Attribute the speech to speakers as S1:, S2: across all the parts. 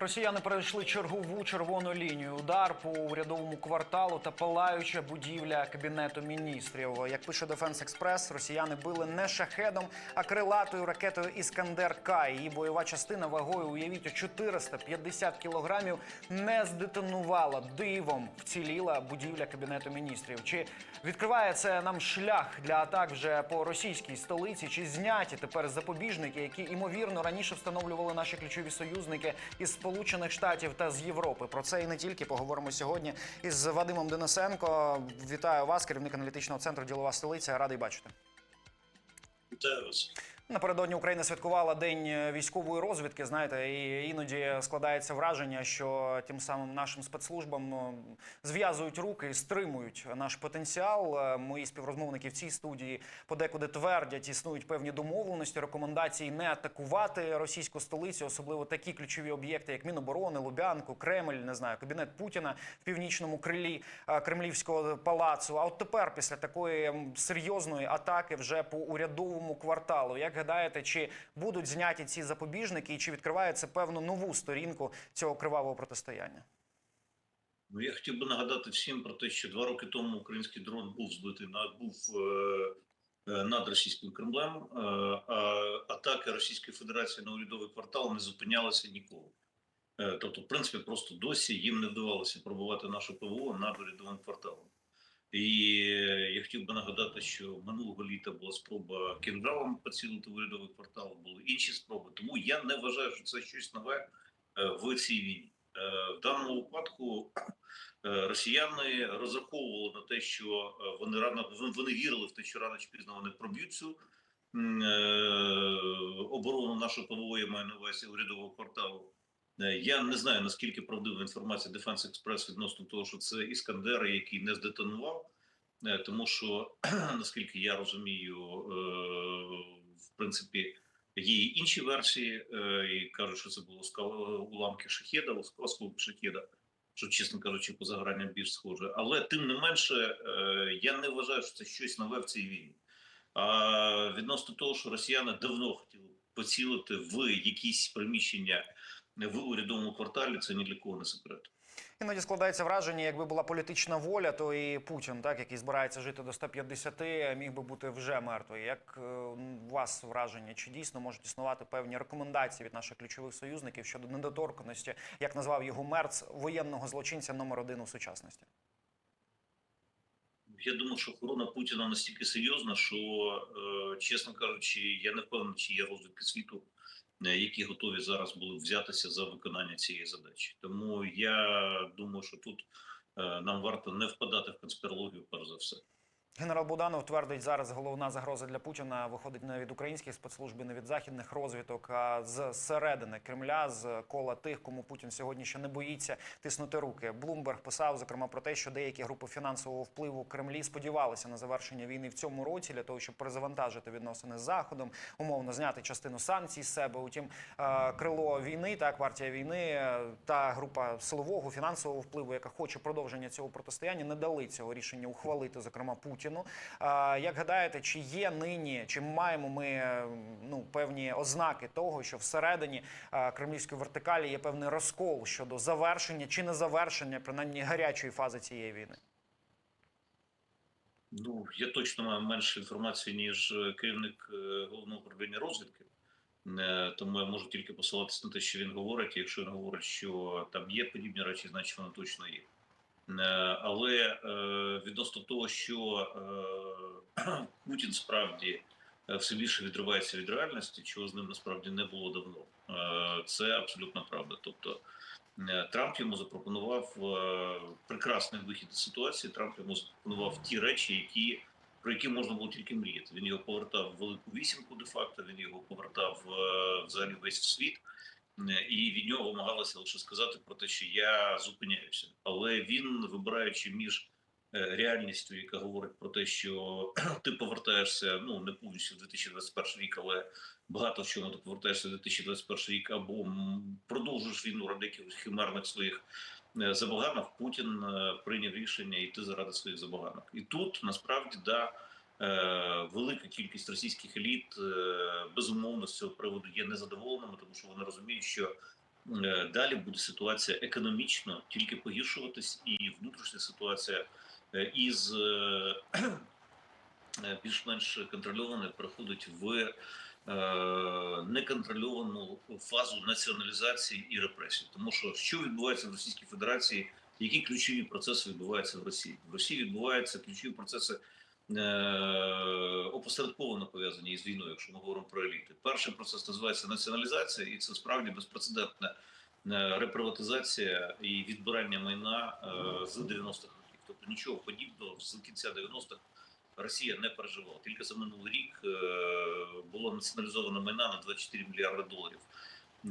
S1: Росіяни перейшли чергову червону лінію. Удар по урядовому кварталу та палаюча будівля кабінету міністрів. Як пише Дефенс Експрес, росіяни били не шахедом, а крилатою ракетою Іскандер К. Її бойова частина вагою, уявіть, у 450 кілограмів не здетонувала. Дивом вціліла будівля кабінету міністрів. Чи відкриває це нам шлях для атак вже по російській столиці? Чи зняті тепер запобіжники, які імовірно раніше встановлювали наші ключові союзники із Сполучених Штатів та з Європи? Про це і не тільки поговоримо сьогодні із Вадимом Денисенко. Вітаю вас, керівник аналітичного центру Ділова столиця. Радий бачити.
S2: Вітаю вас.
S1: Напередодні Україна святкувала день військової розвідки. Знаєте, і іноді складається враження, що тим самим нашим спецслужбам ну, зв'язують руки і стримують наш потенціал. Е, Мої співрозмовники в цій студії подекуди твердять, існують певні домовленості, рекомендації не атакувати російську столицю, особливо такі ключові об'єкти, як Міноборони, Лубянку, Кремль, не знаю, кабінет Путіна в північному крилі е, Кремлівського палацу. А от тепер, після такої серйозної атаки, вже по урядовому кварталу, як гадаєте, чи будуть зняті ці запобіжники, і чи відкриває це певну нову сторінку цього кривавого протистояння?
S2: Ну, я хотів би нагадати всім про те, що два роки тому український дрон був збитий на був е, е, над російським Кремлем. Е, а атаки Російської Федерації на урядовий квартал не зупинялися ніколи. Тобто, в принципі, просто досі їм не вдавалося пробувати наше ПВО над урядовим кварталом. І я хотів би нагадати, що минулого літа була спроба кінжалом поцілити урядовий квартал, були інші спроби. Тому я не вважаю, що це щось нове е, в цій війні. Е, В даному випадку е, росіяни розраховували на те, що вони рано вони- вірили в те, що рано чи пізно вони проб'ють цю оборону нашого ПВО, я маю на увазі урядового кварталу. Е, Я не знаю наскільки правдива інформація Defense Express відносно того, що це іскандер, який не здетонував, Е, тому що наскільки я розумію, е, в принципі. Є інші версії, і кажуть, що це було уламки шахеда, осколки шахеда, що, чесно кажучи, по загранням більш схоже. Але тим не менше, я не вважаю, що це щось нове в цій війні. А відносно того, що росіяни давно хотіли поцілити в якісь приміщення в урядовому кварталі, це ні для кого не секрет.
S1: Іноді складається враження, якби була політична воля, то і Путін, так який збирається жити до 150, міг би бути вже мертвий. Як е, у вас враження? Чи дійсно можуть існувати певні рекомендації від наших ключових союзників щодо недоторканості, як назвав його Мерц, воєнного злочинця номер один у сучасності?
S2: Я думаю, що охорона Путіна настільки серйозна, що, е, чесно кажучи, я не впевнений, чи є розвідки світу, які готові зараз були взятися за виконання цієї задачі. Тому я думаю, що тут е, нам варто не впадати в конспірологію, перш за все.
S1: Генерал Буданов твердить, зараз головна загроза для Путіна виходить не від українських спецслужб, не від західних розвиток, а з середини Кремля, з кола тих, кому Путін сьогодні ще не боїться тиснути руки. Блумберг писав зокрема про те, що деякі групи фінансового впливу Кремлі сподівалися на завершення війни в цьому році для того, щоб перезавантажити відносини з заходом, умовно зняти частину санкцій з себе. Утім, е, крило війни, так партія війни та група силового фінансового впливу, яка хоче продовження цього протистояння, не дали цього рішення ухвалити, зокрема Путіну. Як гадаєте, чи є нині, чи маємо ми е, ну певні ознаки того, що всередині е, кремлівської вертикалі є певний розкол щодо завершення чи не завершення, принаймні гарячої фази цієї війни?
S2: Ну я точно маю менше інформації ніж е, керівник головного управління розвідки. Тому я можу тільки посилатися на те, що він говорить. Якщо він говорить, що там є подібні речі, значить вони точно є. Е, Але е, відносно того, що е, Путін справді все більше відривається від реальності, чого з ним насправді не було давно, це абсолютно правда. Тобто Трамп йому запропонував прекрасний вихід із ситуації. Трамп йому запропонував ті речі, які про які можна було тільки мріяти. Він його повертав в велику вісімку, де факто він його повертав взагалі весь світ. І від нього вимагалося лише сказати про те, що я зупиняюся. Але він, вибираючи між е, реальністю, яка говорить про те, що ти повертаєшся ну не повністю в 2021 рік, але багато в чому ти повертаєшся в 2021 рік, або продовжуєш війну ради якихось химерних своїх е, забаганок. Путін е, прийняв рішення йти заради своїх забаганок. І тут насправді да. Е, Велика кількість російських еліт е, безумовно з цього приводу є незадоволеними, тому що вони розуміють, що е, далі буде ситуація економічно тільки погіршуватись, і внутрішня ситуація із більш-менш контрольованої переходить в неконтрольовану фазу націоналізації і репресій. Тому що що відбувається в Російській Федерації, які ключові процеси відбуваються в Росії? В Росії відбуваються ключові процеси опосередковано пов'язані із війною, якщо ми говоримо про еліти. Перший процес називається націоналізація, і це справді безпрецедентна е, реприватизація і відбирання майна е, з 90-х років. Тобто нічого подібного з кінця 90-х Росія не переживала. Тільки за минулий рік е, було націоналізовано майна на 24 мільярди доларів.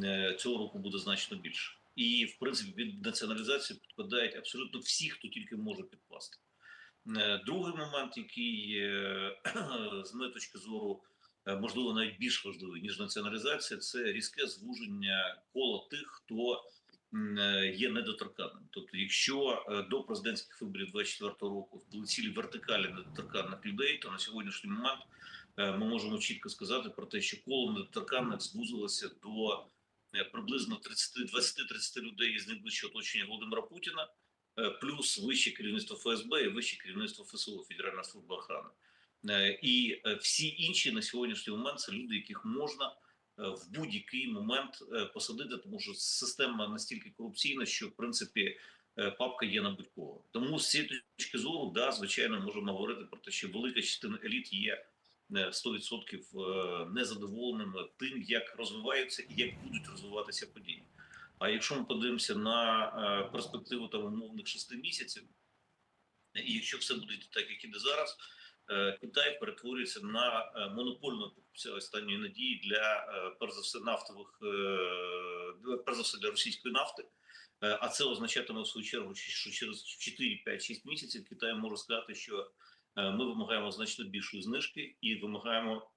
S2: Е, Цього року буде значно більше. І в принципі під націоналізацію підпадають абсолютно всі, хто тільки може підпасти. Е, Другий момент, який е, з моєї точки зору е, можливо навіть більш важливий ніж націоналізація, це різке звуження кола тих, хто є недоторканним. Тобто, якщо до президентських виборів 24 року були цілі вертикалі недоторканних людей, то на сьогоднішній момент ми можемо чітко сказати про те, що коло недоторканних звузилося до приблизно 30 20-30 людей із найближчого оточення Володимира Путіна плюс вище керівництво ФСБ і вище керівництво ФСО Федеральна служба охорони. Е, І е, всі інші на сьогоднішній момент це люди, яких можна е, в будь-який момент е, посадити, тому що система настільки корупційна, що в принципі е, папка є на будь-кого. Тому з цієї точки зору, да, звичайно, можемо говорити про те, що велика частина еліт є е, 100% е, незадоволеними тим, як розвиваються і як будуть розвиватися події. А якщо ми подивимося на е, перспективу там умовних шести місяців, і якщо все буде так, як іде зараз, е, Китай перетворюється на е, монопольного покупця останньої надії для перш за все нафтових, перш за все для російської нафти. А це означатиме в свою чергу, що через 4, 5, 6 місяців Китай може сказати, що ми вимагаємо значно більшої знижки і вимагаємо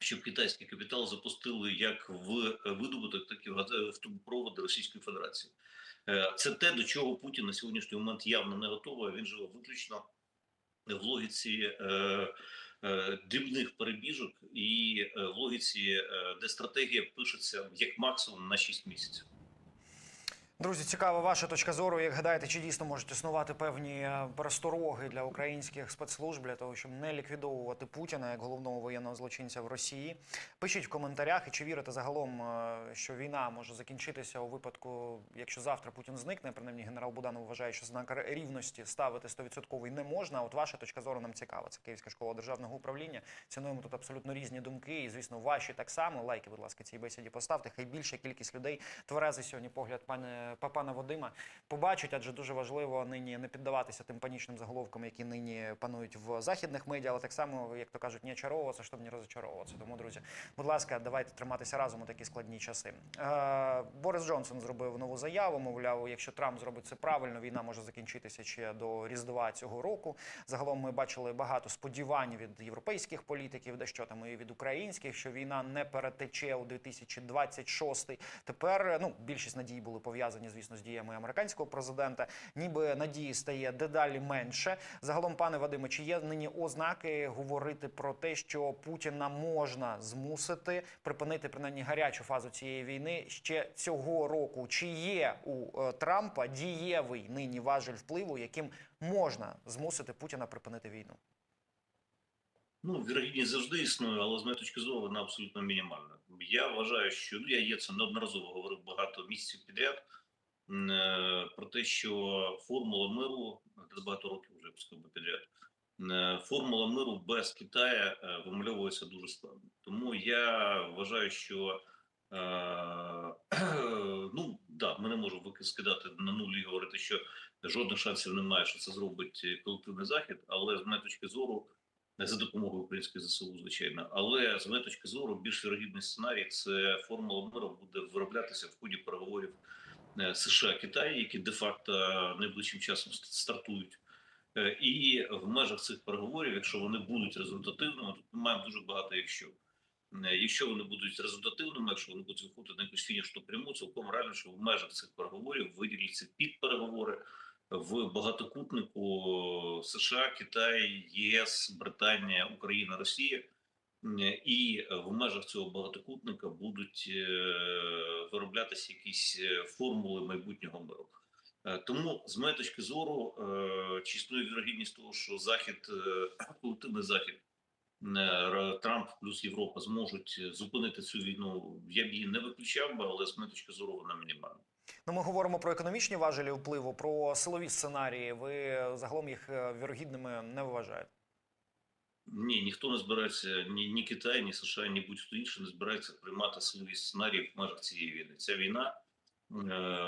S2: щоб китайський капітал запустили як в е, видобуток, так і в трубопроводи Російської Федерації. Е, Це те, до чого Путін на сьогоднішній момент явно не готовий. Він живе виключно в логіці е, е, дрібних перебіжок і в логіці, де стратегія пишеться як максимум на 6 місяців.
S1: Друзі, цікава ваша точка зору. Як гадаєте, чи дійсно можуть існувати певні е, перестороги для українських спецслужб для того, щоб не ліквідовувати Путіна як головного воєнного злочинця в Росії? Пишіть в коментарях, і чи вірите загалом, е, що війна може закінчитися у випадку, якщо завтра Путін зникне. Принаймні, генерал Буданов вважає, що знак рівності ставити 100% не можна. От ваша точка зору нам цікава. Це Київська школа державного управління. Цінуємо тут абсолютно різні думки, і звісно, ваші так само. Лайки, будь ласка, цій бесіді поставте. Хай більша кількість людей тверезий сьогодні погляд пане па- пана Вадима побачить, адже дуже важливо нині не піддаватися тим панічним заголовкам, які нині панують в західних медіа, але так само, як то кажуть, не очаровуватися, щоб не розочаровуватися. Тому, друзі, будь ласка, давайте триматися разом у такі складні часи. Е, Борис Джонсон зробив нову заяву. Мовляв, якщо Трамп зробить це правильно, війна може закінчитися ще до Різдва цього року. Загалом ми бачили багато сподівань від європейських політиків, дещо там і від українських, що війна не перетече у 2026. Тепер ну більшість надій були пов'язані, звісно, з діями американського президента. Ніби надії стає дедалі менше. Загалом, пане Вадиме, чи є нині ознаки говорити про те, що Путіна можна змусити припинити принаймні гарячу фазу цієї війни ще цього року? Чи є у е, Трампа дієвий нині важель впливу, яким можна змусити Путіна припинити війну?
S2: Ну, вірогідність завжди існує, але з моєї точки зору вона абсолютно мінімальна. Я вважаю, що ну, я є це неодноразово говорив багато місяців підряд про те, що формула миру це багато років вже сказав підряд. е, Формула миру без Китаю е, вимальовується дуже складно. Тому я вважаю, що е, ну да, ми не можемо скидати на нуль і говорити, що жодних шансів немає, що це зробить колективний захід. Але з моєї точки зору, за допомогою української ЗСУ, звичайно. Але з моєї точки зору, більш вірогідний сценарій це формула миру буде вироблятися в ході переговорів е, США Китай, які де-факто найближчим часом ст- стартують. Е, І в межах цих переговорів, якщо вони будуть результативними, тут ми маємо дуже багато якщо. Е, Якщо вони будуть результативними, якщо вони будуть виходити на якусь фінішну пряму, цілком реально, що в межах цих переговорів виділяться під переговори в багатокутнику США, Китай, ЄС, Британія, Україна, Росія. Е, І е, в межах цього багатокутника будуть е, вироблятися якісь формули майбутнього миру. Тому, з моєї точки зору, чи вірогідність того, що Захід, колективний Захід, Трамп плюс Європа зможуть зупинити цю війну, я б її не виключав але з моєї точки зору вона мінімальна.
S1: Ну, ми говоримо про економічні важелі впливу, про силові сценарії. Ви загалом їх вірогідними не вважаєте.
S2: Ні, ніхто не збирається, ні, ні Китай, ні США, ні будь-хто інший не збирається приймати силові сценарії в межах цієї війни. Ця війна е,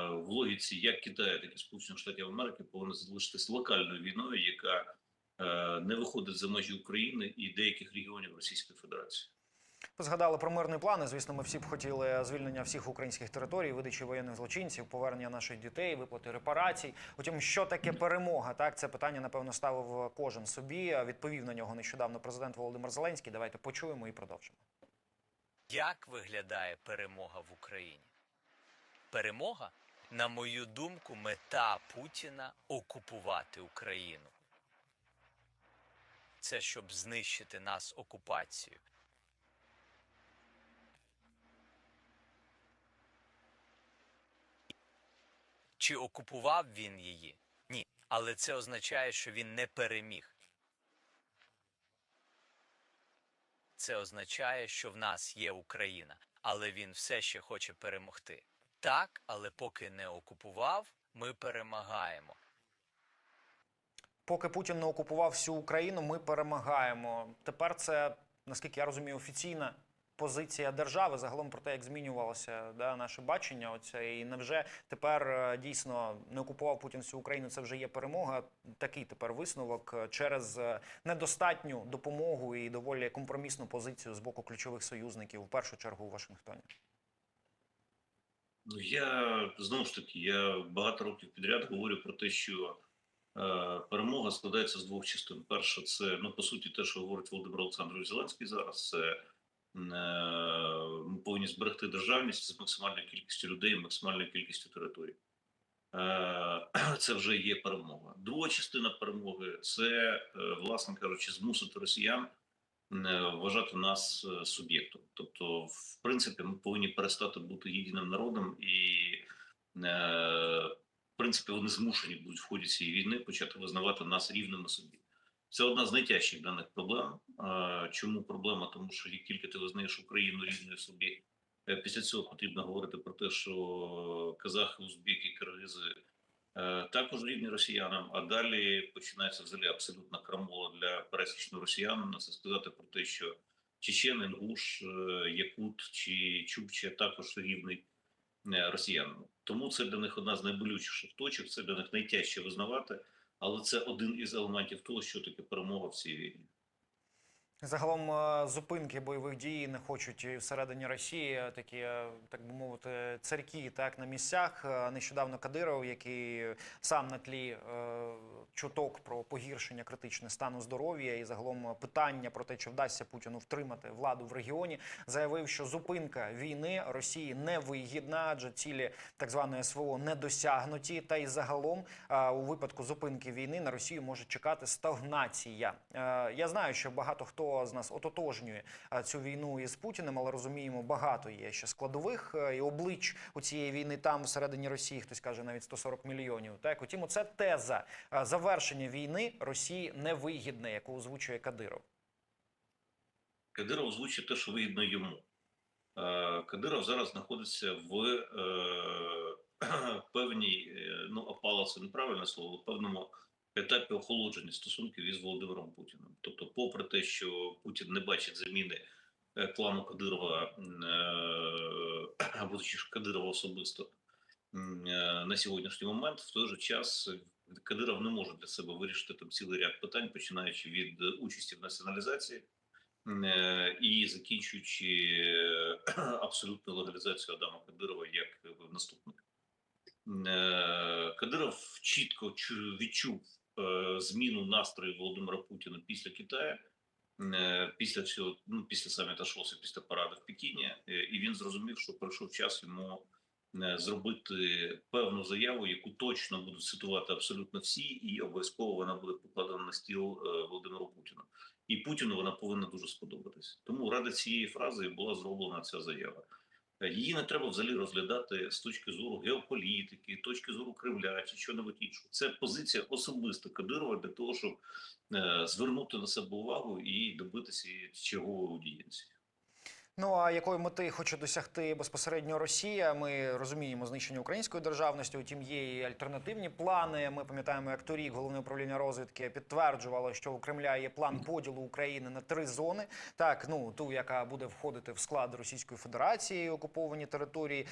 S2: в логіці як Китаю, так і Сполучених Штатів Америки повинна залишитися локальною війною, яка е, не виходить за межі України і деяких регіонів Російської Федерації.
S1: Ви згадали про мирні плани. Звісно, ми всі б хотіли звільнення всіх українських територій, видачі воєнних злочинців, повернення наших дітей, виплати репарацій. Утім, що таке перемога? Так, це питання напевно ставив кожен собі. Відповів на нього нещодавно президент Володимир Зеленський. Давайте почуємо і продовжимо.
S3: Як виглядає перемога в Україні? Перемога, на мою думку, мета Путіна окупувати Україну. Це щоб знищити нас окупацією. Чи окупував він її? Ні. Але це означає, що він не переміг. Це означає, що в нас є Україна, але він все ще хоче перемогти. Так, але поки не окупував, ми перемагаємо.
S1: Поки Путін не окупував всю Україну, ми перемагаємо. Тепер це, наскільки я розумію, офіційна позиція держави загалом про те, як змінювалося да, наше бачення. Оце і невже тепер е, дійсно не окупував Путін всю Україну? Це вже є перемога. Такий тепер висновок е, через е, недостатню допомогу і доволі компромісну позицію з боку ключових союзників, в першу чергу у Вашингтоні.
S2: Ну я знову ж таки, я багато років підряд говорю про те, що е, перемога складається з двох частин. Перша, це ну по суті, те, що говорить Володимир Олександрович Зеленський зараз. Це ми повинні зберегти державність з максимальною кількістю людей, максимальною кількістю територій. Е, Це вже є перемога. Друга частина перемоги це, е, власне кажучи, змусити росіян е, вважати нас е, суб'єктом. Тобто, в принципі, ми повинні перестати бути єдиним народом, і е, в принципі вони змушені будуть в ході цієї війни почати визнавати нас рівними собі. Це одна з найтяжчих даних проблем. Чому проблема? Тому що як тільки ти визнаєш Україну рівною собі, е, після цього потрібно говорити про те, що казахи, узбеки, киргизи е, також рівні росіянам. А далі починається взагалі абсолютна крамола для пересічного росіянина. Це сказати про те, що чечен, інгуш, е, якут чи чукче також рівний росіянам. Тому це для них одна з найболючіших точок. Це для них найтяжче визнавати, але це один із елементів того, що таке перемога в цій війні.
S1: Загалом е, зупинки бойових дій не хочуть всередині Росії е, такі, е, так би мовити, царьки так на місцях. Нещодавно Кадиров, який сам на тлі е, чуток про погіршення критичне стану здоров'я і загалом питання про те, чи вдасться Путіну втримати владу в регіоні, заявив, що зупинка війни Росії не вигідна, адже цілі так званої СВО не досягнуті. Та й загалом е, у випадку зупинки війни на Росію може чекати стагнація. Е, Я знаю, що багато хто з нас ототожнює е, цю війну із Путіним, але розуміємо, багато є ще складових е, і облич у цієї війни там всередині Росії. Хтось каже навіть 140 мільйонів. Так, утім, це теза Е, завершення війни Росії невигідне, яку озвучує Кадиров.
S2: Кадиров озвучує те, що вигідно йому. Кадиров зараз знаходиться в е, певній, ну опала це неправильне слово, в певному етапі охолодження стосунків із Володимиром Путіним. Тобто, попри те, що Путін не бачить заміни е, клану Кадирова, е, або Кадирова особисто е, на сьогоднішній момент, в той же час Кадиров не може для себе вирішити там цілий ряд питань, починаючи від участі в націоналізації і закінчуючи абсолютну легалізацію Адама Кадирова як наступника. Кадиров чітко чу- відчув зміну настрою Володимира Путіна після Китаю, е, після цього, ну після саміта Шоса, після параду в Пекіні, е, і він зрозумів, що прийшов час йому е, зробити певну заяву, яку точно будуть цитувати абсолютно всі, і обов'язково вона буде покладена на стіл е, Володимиру Путіну. І Путіну вона повинна дуже сподобатись. Тому ради цієї фрази була зроблена ця заява. Е, Її не треба взагалі розглядати з точки зору геополітики, точки зору Кремля чи що-небудь іншого. Це позиція особиста Кадирова для того, щоб е, звернути на себе увагу і добитися чергової аудієнції.
S1: Ну а якої мети хоче досягти безпосередньо Росія? Ми розуміємо знищення української державності. Утім, є і альтернативні плани. Ми пам'ятаємо, як торік головне управління розвідки підтверджувало, що у Кремля є план поділу України на три зони. Так, ну ту, яка буде входити в склад Російської Федерації, окуповані території.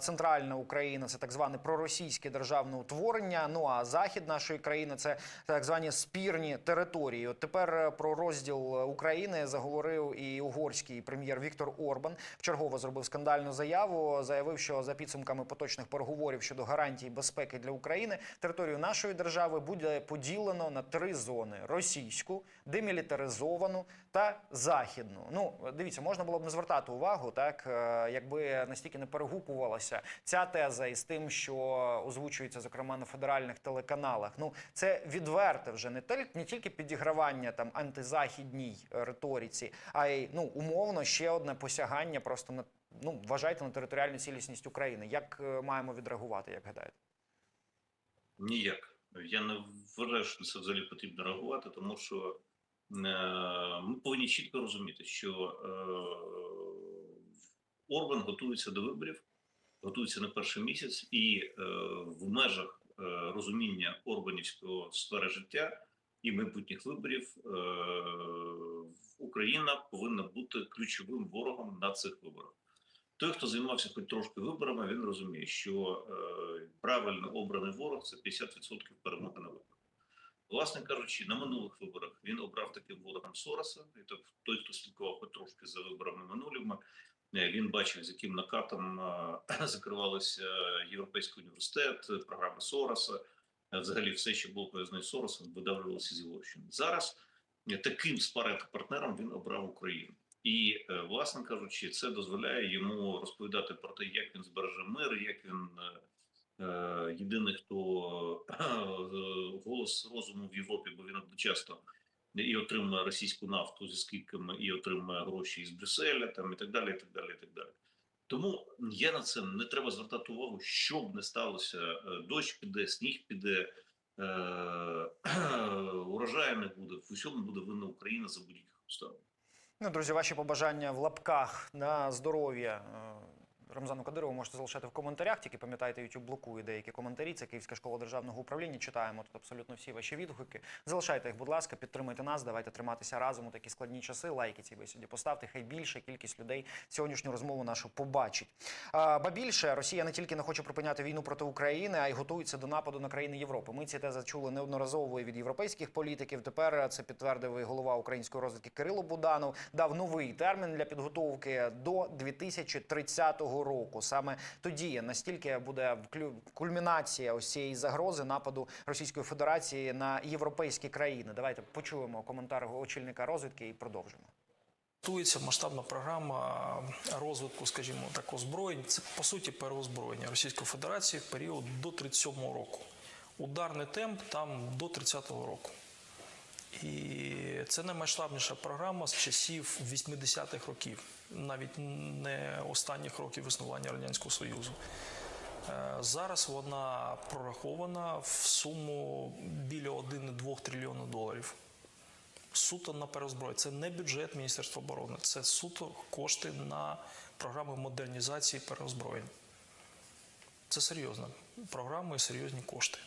S1: Центральна Україна це так зване проросійське державне утворення. Ну а захід нашої країни це так звані спірні території. От тепер про розділ України заговорив і угорський прем'єр Віктор Орбан. Вчергово зробив скандальну заяву. Заявив, що за підсумками поточних переговорів щодо гарантій безпеки для України територію нашої держави буде поділено на три зони: російську, демілітаризовану та західну. Ну дивіться, можна було б не звертати увагу, так е, якби настільки не перегукувалася ця теза із тим, що озвучується зокрема на федеральних телеканалах. Ну це відверте вже не не тільки підігравання там антизахідній риториці, а й ну умовно ще одне посягання просто на ну вважайте на територіальну цілісність України. Як е, маємо відреагувати, як гадаєте?
S2: Ніяк. Я не вважаю, що це взагалі потрібно реагувати, тому що ми повинні чітко розуміти, що е, Орбан готується до виборів, готується на перший місяць, і е, в межах е, розуміння Орбанівського сфери життя і майбутніх виборів е, Україна повинна бути ключовим ворогом на цих виборах. Той, хто займався хоч трошки виборами, він розуміє, що е, правильно обраний ворог це 50% перемоги на виборах. Власне кажучи, на минулих виборах він обрав таким ворогом Сороса. І так той, хто слідкував хоч трошки за виборами минулими, е, він бачив, з яким накатом е, закривалися Європейський університет, програми Сороса. Е, Взагалі, все, що було пов'язане з Соросом, видавлювалося з Європщини. Зараз таким спаринг-партнером він обрав Україну. І, власне кажучи, це дозволяє йому розповідати про те, як він збереже мир, як він єдиний, хто е, голос розуму в Європі, бо він одночасно і отримує російську нафту зі скидками, і отримує гроші із Брюсселя, там і так далі. І так далі, і так далі. Тому я на це не треба звертати увагу, що б не сталося. Е, Дощ піде, сніг піде, е, урожаю не буде. В усьому буде винна Україна за будь-яких обставин.
S1: Ну, друзі, ваші побажання в лапках на здоров'я е, Рамзану Кадирову можете залишати в коментарях. Тільки пам'ятайте, YouTube блокує деякі коментарі. Це Київська школа державного управління. Читаємо тут абсолютно всі ваші відгуки. Залишайте їх, будь ласка, підтримуйте нас. Давайте триматися разом у такі складні часи. Лайки цій бесіді поставте. Хай більша кількість людей сьогоднішню розмову нашу побачить. Ба більше Росія не тільки не хоче припиняти війну проти України, а й готується до нападу на країни Європи. Ми ці тези чули неодноразово від європейських політиків. Тепер це підтвердив і голова української розвідки Кирило Буданов. Дав новий термін для підготовки до 2030 року. Саме тоді настільки буде кульмінація ось цієї загрози нападу Російської Федерації на європейські країни. Давайте почуємо коментар очільника розвідки і продовжимо.
S4: Готується масштабна програма розвитку, скажімо так, озброєнь. Це по суті переозброєння Російської Федерації в період до 37-го року. Ударний темп там до 30-го року. І це наймасштабніша програма з часів 80-х років, навіть не останніх років існування Радянського Союзу. Е, Зараз вона прорахована в суму біля 1,2 трильйона доларів суто на перезброю. Це не бюджет Міністерства оборони, це суто кошти на програми модернізації переозброєнь. Це серйозна програма і серйозні кошти.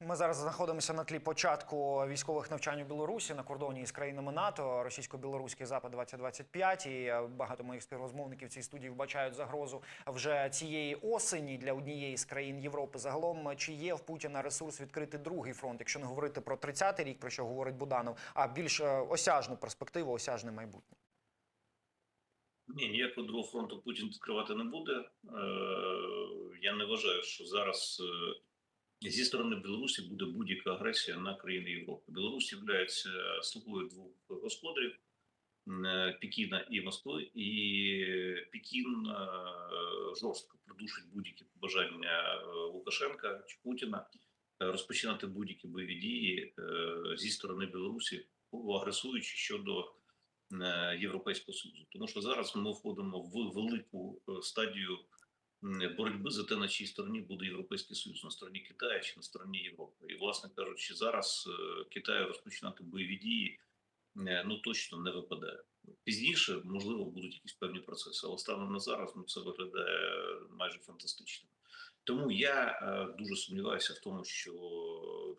S1: Ми зараз знаходимося на тлі початку військових навчань у Білорусі на кордоні із країнами НАТО, російсько-білоруський запад 2025 І е, багато моїх співрозмовників цій студії вбачають загрозу вже цієї осені для однієї з країн Європи. Загалом, чи є в Путіна ресурс відкрити другий фронт, якщо не говорити про 30-й рік, про що говорить Буданов, а більш е, осяжну перспективу, осяжне майбутнє.
S2: Ні, ніякого другого фронту Путін відкривати не буде. Е, я не вважаю, що зараз е, зі сторони Білорусі буде будь-яка агресія на країни Європи. Білорусь є слугою двох господарів. е, Пекіна і Москви, і Пекін е, жорстко придушить будь-які побажання е, Лукашенка чи Путіна е, розпочинати будь-які бойові дії е, зі сторони Білорусі, агресуючи щодо е, Європейського Союзу. Тому що зараз ми входимо в велику е, стадію боротьби за те, на чиїй стороні буде Європейський Союз, на стороні Китаю чи на стороні Європи. І, власне кажучи, зараз е, Китаю розпочинати бойові дії е, ну точно не випадає. Пізніше, можливо, будуть якісь певні процеси, але станом на зараз ну, це виглядає майже фантастично. Тому я е, дуже сумніваюся в тому, що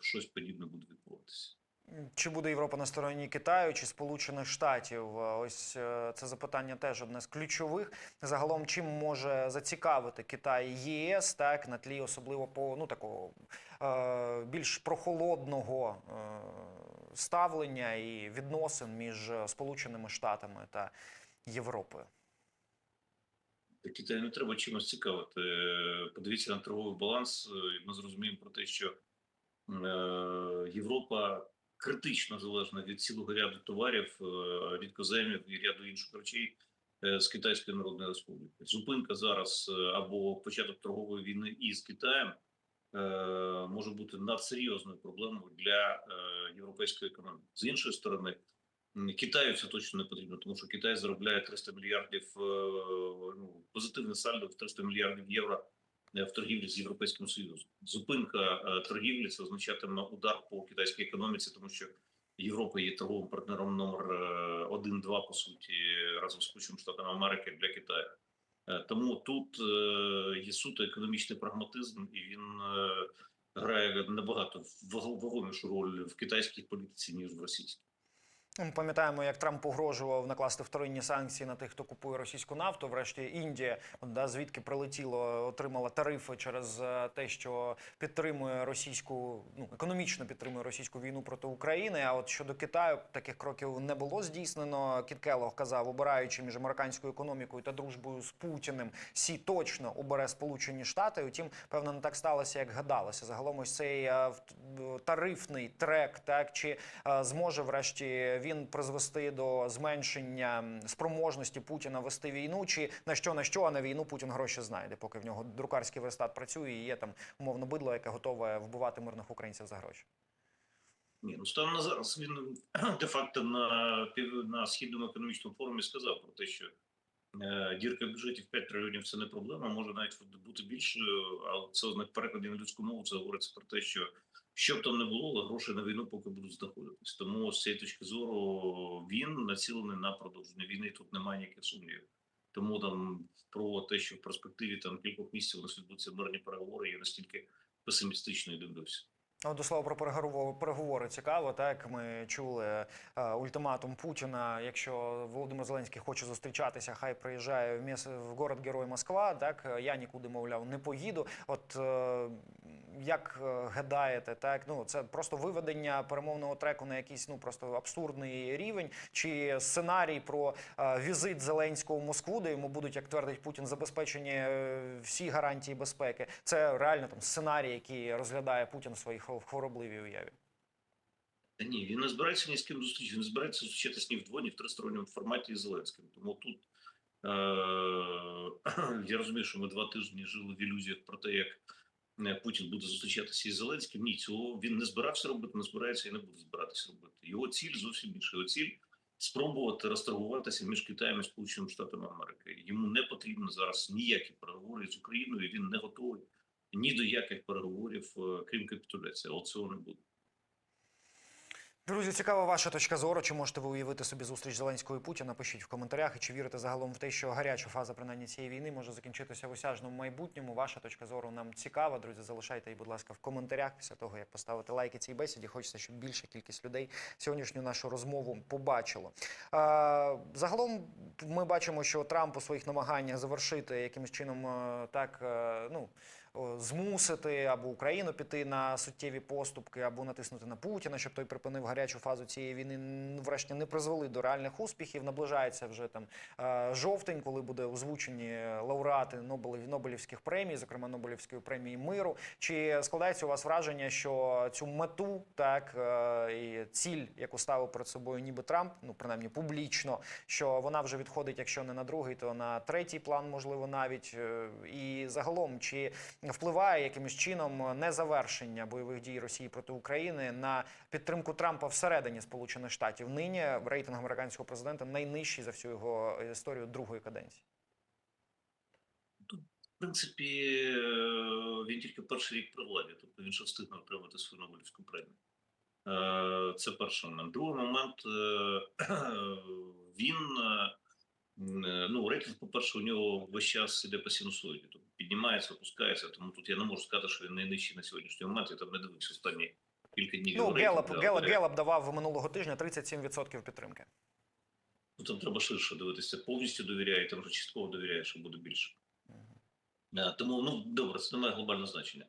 S2: щось подібне буде відбуватися.
S1: Чи буде Європа на стороні Китаю чи Сполучених Штатів? Е, Ось е, це запитання теж одне з ключових. Загалом, чим може зацікавити Китай ЄС, так на тлі особливо по ну такого е, більш прохолодного е, ставлення і відносин між Сполученими Штатами та Європою?
S2: Та Китаю не треба чимось цікавити. Е, Подивіться на торговий баланс, і ми зрозуміємо про те, що Європа критично залежна від цілого ряду товарів, е, рідкоземів і ряду інших речей е, з Китайської Народної Республіки. Зупинка зараз е, або початок торгової війни із Китаєм може бути надсерйозною проблемою для європейської економіки. З іншої сторони, Китаю це точно не потрібно, тому що Китай заробляє 300 мільярдів ну, позитивне сальдо в 300 мільярдів євро в торгівлі з європейським союзом. Зупинка е, торгівлі це означатиме удар по китайській економіці, тому що Європа є торговим партнером номер 1-2, по суті, разом з Сполученими Штатами Америки для Китаю. Е, Тому тут е, є суто економічний прагматизм, і він е, грає набагато ваг- вагомішу роль в китайській політиці ніж в російській.
S1: Ми пам'ятаємо, як Трамп погрожував накласти вторинні санкції на тих, хто купує російську нафту. Врешті Індія, да, звідки прилетіло, отримала тарифи через е, те, що підтримує російську, ну економічно підтримує російську війну проти України. А от щодо Китаю таких кроків не було здійснено. Кіт казав, обираючи між американською економікою та дружбою з Путіним, сі точно обере Сполучені Штати. Утім, певно, не так сталося, як гадалося. Загалом ось цей е, тарифний трек, так чи е, зможе врешті він призвести до зменшення спроможності Путіна вести війну, чи на що на що, а на війну Путін гроші знайде, поки в нього друкарський верстат працює і є там умовно бидло, яке готове вбивати мирних українців за гроші.
S2: Ні, ну станом на зараз він де-факто на пів на східному економічному форумі сказав про те, що е, дірка в бюджеті в 5 трильйонів це не проблема, може навіть бути більшою, але це в перекладі на людську мову. Це говориться про те, що що б там не було, але гроші на війну поки будуть знаходитись. Тому з цієї точки зору він націлений на продовження війни. Тут немає ніяких сумнівів. Тому там про те, що в перспективі там кількох місяців у нас відбудуться мирні переговори, я настільки песимістично дивлюся.
S1: От до слова про переговори, переговори цікаво. Так ми чули е, ультиматум Путіна. Якщо Володимир Зеленський хоче зустрічатися, хай приїжджає в міс в город Герой Москва. Так я нікуди мовляв не поїду. От е, як е, гадаєте, так ну це просто виведення перемовного треку на якийсь ну просто абсурдний рівень, чи сценарій про е, візит Зеленського в Москву, де йому будуть, як твердить Путін, забезпечені е, всі гарантії безпеки. Це реально там сценарій, який розглядає Путін в своїй хво- хворобливій уяві.
S2: Та ні, він не збирається ні з ким зустрічатися, він збирається зустрічатися ні ні в тристоронньому форматі із Зеленським. Тому тут е- я розумію, що ми два тижні жили в ілюзіях про те, як Путін буде зустрічатися із Зеленським. Ні, цього він не збирався робити, не збирається і не буде збиратися робити. Його ціль зовсім інша. Його ціль спробувати розторгуватися між Китаєм і Сполученими Штатами Америки. Йому не потрібно зараз ніякі переговори з Україною. Він не готовий ні до яких переговорів, е, крім капітуляції. Але цього не буде.
S1: Друзі, цікава ваша точка зору. Чи можете ви уявити собі зустріч Зеленського і Путіна? Пишіть в коментарях. І чи вірите загалом в те, що гаряча фаза принаймні цієї війни може закінчитися в осяжному майбутньому? Ваша точка зору нам цікава. Друзі, залишайте її, будь ласка, в коментарях після того, як поставити лайки цій бесіді. Хочеться, щоб більша кількість людей сьогоднішню нашу розмову побачило. Загалом ми бачимо, що Трамп у своїх намаганнях завершити якимось чином е, так, е, ну змусити або Україну піти на суттєві поступки, або натиснути на Путіна, щоб той припинив гарячу фазу цієї війни, врешті не призвели до реальних успіхів. Наближається вже там е, жовтень, коли буде озвучені лауреати Нобелів, Нобелівських премій, зокрема Нобелівської премії миру. Чи складається у вас враження, що цю мету, так е, і ціль, яку ставив перед собою, ніби Трамп, ну принаймні публічно, що вона вже відходить, якщо не на другий, то на третій план, можливо, навіть Е, і загалом чи впливає якимось чином незавершення бойових дій Росії проти України на підтримку Трампа всередині Сполучених Штатів? Нині рейтинг американського президента найнижчий за всю його історію другої каденції.
S2: В принципі, е, він тільки перший рік при владі, тобто він ще встиг отримати свою Нобелівську премію. Е, Це перший момент. Другий момент е, він ну, рейтинг, по-перше, у нього весь час іде по синусоїді, тобто піднімається, опускається. Тому тут я не можу сказати, що він найнижчий на сьогоднішній момент. Я там не дивився останні кілька днів.
S1: Ну, Гелап, Гелап, Гелап давав минулого тижня 37% підтримки.
S2: Ну, там треба ширше дивитися. Повністю довіряє, там вже частково довіряє, що буде більше. Е, Тому ну добре, це не має глобального значення.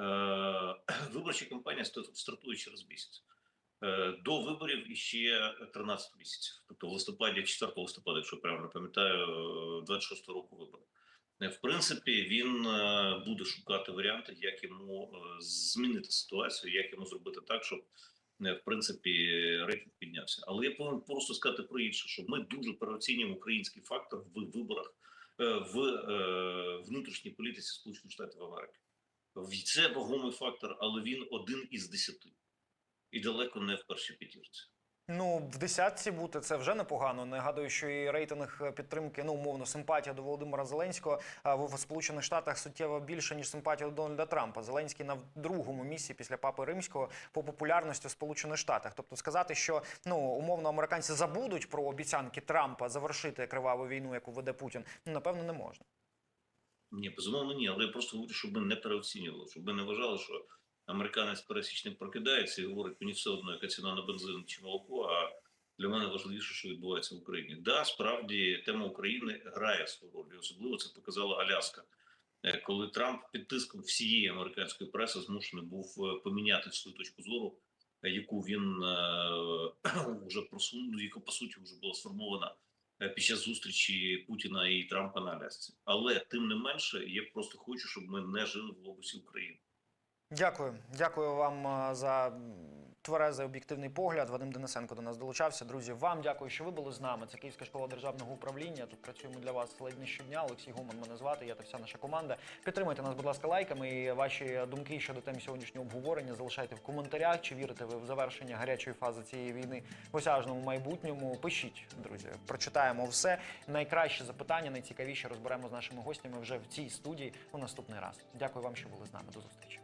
S2: Е, Виборча кампанія стартує через місяць. Е, До виборів іще 13 місяців. Тобто в листопаді, 4 листопада, якщо правильно пам'ятаю, 26 року вибори. Е, В принципі, він е, буде шукати варіанти, як йому е, змінити ситуацію, як йому зробити так, щоб в принципі рейтинг піднявся. Але я повинен просто сказати про інше, що ми дуже переоцінюємо український фактор в виборах в внутрішній політиці Сполучених Штатів Америки. Це вагомий фактор, але він один із десяти і далеко не в першій п'ятірці.
S1: Ну, в десятці бути це вже непогано. Нагадую, що і рейтинг підтримки, ну умовно, симпатія до Володимира Зеленського в Сполучених Штатах суттєво більше ніж симпатія до Дональда Трампа. Зеленський на другому місці після папи римського по популярності в Сполучених Штатах. Тобто сказати, що ну умовно американці забудуть про обіцянки Трампа завершити криваву війну, яку веде Путін, ну напевно не можна.
S2: Ні, безумовно, ні. Але я просто говорю, щоб ми не переоцінювали, щоб ми не вважали, що американець пересічник прокидається і говорить, мені все одно, яка ціна на бензин чи молоко. А для мене важливіше, що відбувається в Україні. Да, справді тема України грає свою роль. Особливо це показала Аляска, Е, коли Трамп під тиском всієї американської преси змушений був е, поміняти свою точку зору, е, яку він вже просунув, яка по суті вже була сформована під час зустрічі Путіна і Трампа на Алясці. Але тим не менше, я просто хочу, щоб ми не жили в глобусі України.
S1: Дякую, дякую вам за м, тверезий об'єктивний погляд. Вадим Денисенко до нас долучався. Друзі, вам дякую, що ви були з нами. Це Київська школа державного управління. Тут працюємо для вас ледь не щодня. Олексій Гуман мене звати. Я та вся наша команда. Підтримайте нас, будь ласка, лайками. І ваші думки щодо тем сьогоднішнього обговорення залишайте в коментарях. Чи вірите ви в завершення гарячої фази цієї війни в осяжному майбутньому? Пишіть, друзі. Прочитаємо все. Найкраще запитання, найцікавіше розберемо з нашими гостями вже в цій студії у наступний раз. Дякую вам, що були з нами. До зустрічі.